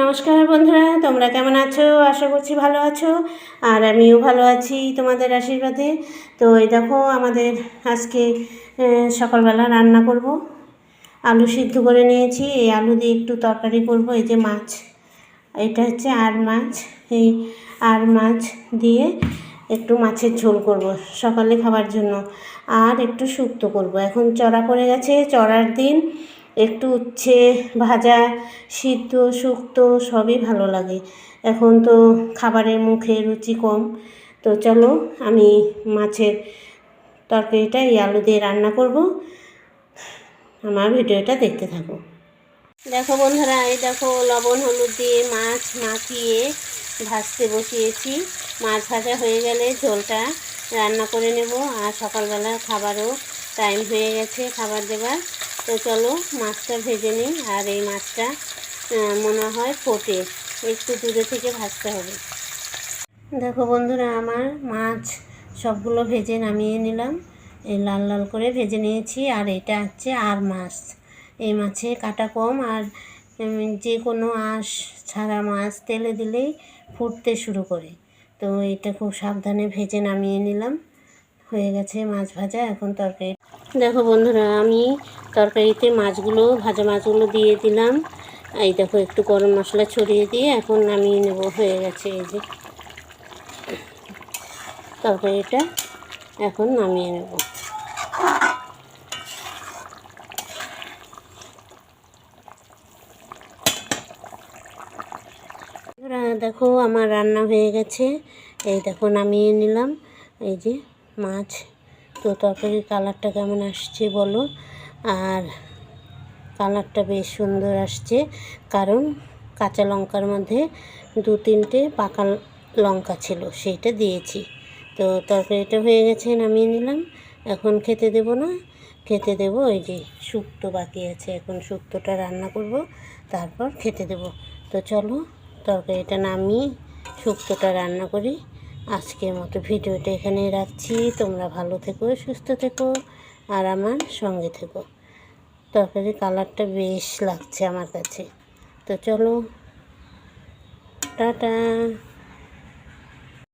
নমস্কার বন্ধুরা, তোমরা কেমন আছো? আশা করছি ভালো আছো। আর আমিও ভালো আছি তোমাদের আশীর্বাদে। তো এই দেখো, আমাদের আজকে সকালবেলা রান্না করব। আলু সিদ্ধ করে নিয়েছি। এই আলু দিয়ে একটু তরকারি করব। এই যে মাছ, এটা হচ্ছে আর মাছ। এই আর মাছ দিয়ে একটু মাছের ঝোল করব সকালে খাবার জন্য। আর একটু শুক্তো করব। এখন চড়া পড়ে গেছে। চড়ার দিন একটু উচ্ছে, ভাজা, সিদ্ধ, শুক্তো সবই ভালো লাগে। এখন তো খাবারের মুখে রুচি কম। তো চলো আমি মাছের তরকারিটা, এই আলু দিয়ে রান্না করব। আমার ভিডিওটা দেখতে থাকো। দেখো বন্ধুরা, এই দেখো লবণ, হলুদ দিয়ে মাছ মাখিয়ে ভাজতে বসিয়েছি। মাছ ভাজা হয়ে গেলে ঝোলটা রান্না করে নেব। আর সকালবেলা খাবারও টাইম হয়ে গেছে খাবার দেবার। তো চলো মাছটা ভেজে নিই, আর এই মাছটা মনে হয় ফোটে। একটু দূরে থেকে ভাজতে হবে। দেখো বন্ধুরা, আমার মাছ সবগুলো ভেজে নামিয়ে নিলাম। এই লাল লাল করে ভেজে নিয়েছি, আর এটা হচ্ছে আর মাছ। এই মাছে কাটা কম, আর যে কোনো আঁশ ছাড়া মাছ তেলে দিলেই ফুটতে শুরু করে। তো এটা খুব সাবধানে ভেজে নামিয়ে নিলাম। হয়ে গেছে মাছ ভাজা, এখন তরকারি দেখো বন্ধুরা, আমি তরকারিতে মাছগুলো, ভাজা মাছগুলো দিয়ে দিলাম। এই দেখো, একটু গরম মশলা ছড়িয়ে দিয়ে এখন নামিয়ে নেব হয়ে গেছে এই যে তরকারিটা, এখন নামিয়ে নেব। দেখো আমার রান্না হয়ে গেছে। এই দেখো, নামিয়ে নিলাম। এই যে মাছ। তো তরকারির কালারটা কেমন আসছে বলো? আর কালারটা বেশ সুন্দর আসছে, কারণ কাঁচা লঙ্কার মধ্যে দু তিনটে পাকা লঙ্কা ছিল, সেইটা দিয়েছি। তো তরকারিটা হয়ে গেছে, নামিয়ে নিলাম। এখন খেতে দেব না, খেতে দেব ওই যে শুক্তো বাকি আছে, এখন শুক্তোটা রান্না করব, তারপর খেতে দেব। তো চলো, তরকারিটা নামিয়ে শুক্তোটা রান্না করি। আজকের মতো ভিডিওটা এখানে রাখছি। তোমরা ভালো থেকো, সুস্থ থেকো আর আমার সঙ্গে থেকো। তরকারি কালারটা বেশ লাগছে আমার কাছে। তো চলো, টাটা।